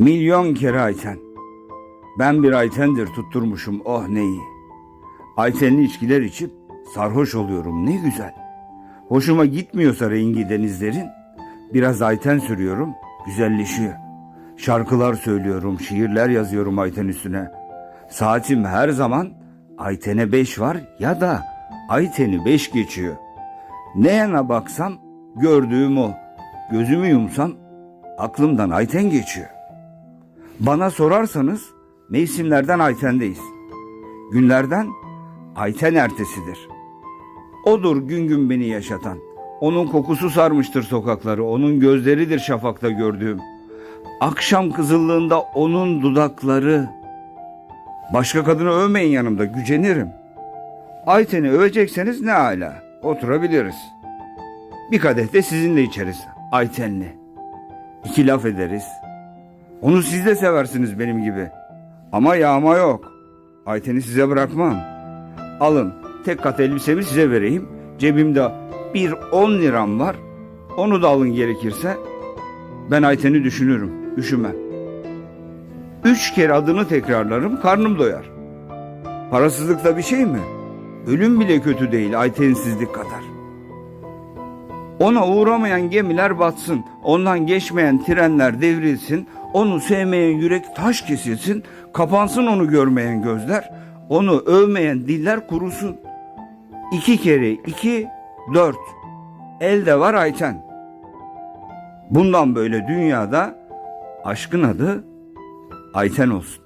Milyon kere Ayten. Ben bir Aytendir tutturmuşum oh neyi. Aytenli içkiler içip sarhoş oluyorum ne güzel. Hoşuma gitmiyorsa rengi denizlerin biraz Ayten sürüyorum güzelleşiyor. Şarkılar söylüyorum, şiirler yazıyorum Ayten üstüne. Saatim her zaman Ayten'e beş var ya da Ayten'i beş geçiyor. Ne yana baksam gördüğüm o. Gözümü yumsam aklımdan Ayten geçiyor. Bana sorarsanız mevsimlerden Ayten'deyiz. Günlerden Ayten ertesidir. Odur gün gün beni yaşatan. Onun kokusu sarmıştır sokakları, onun gözleridir şafakta gördüğüm. Akşam kızıllığında onun dudakları. Başka kadını övmeyin yanımda, gücenirim. Ayten'i övecekseniz ne ala, oturabiliriz. Bir kadeh de sizinle içeriz, Ayten'le. İki laf ederiz. Onu siz de seversiniz benim gibi. Ama yağma yok. Ayten'i size bırakmam. Alın tek kat elbisemi size vereyim. Cebimde bir on liram var. Onu da alın gerekirse. Ben Ayten'i düşünürüm. Üşümem. Üç kere adını tekrarlarım karnım doyar. Parasızlık da bir şey mi? Ölüm bile kötü değil Ayten'sizlik kadar. Ona uğramayan gemiler batsın, ondan geçmeyen trenler devrilsin, onu sevmeyen yürek taş kesilsin, kapansın onu görmeyen gözler, onu övmeyen diller kurusun. İki kere iki, dört. Elde var Ayten. Bundan böyle dünyada aşkın adı Ayten olsun.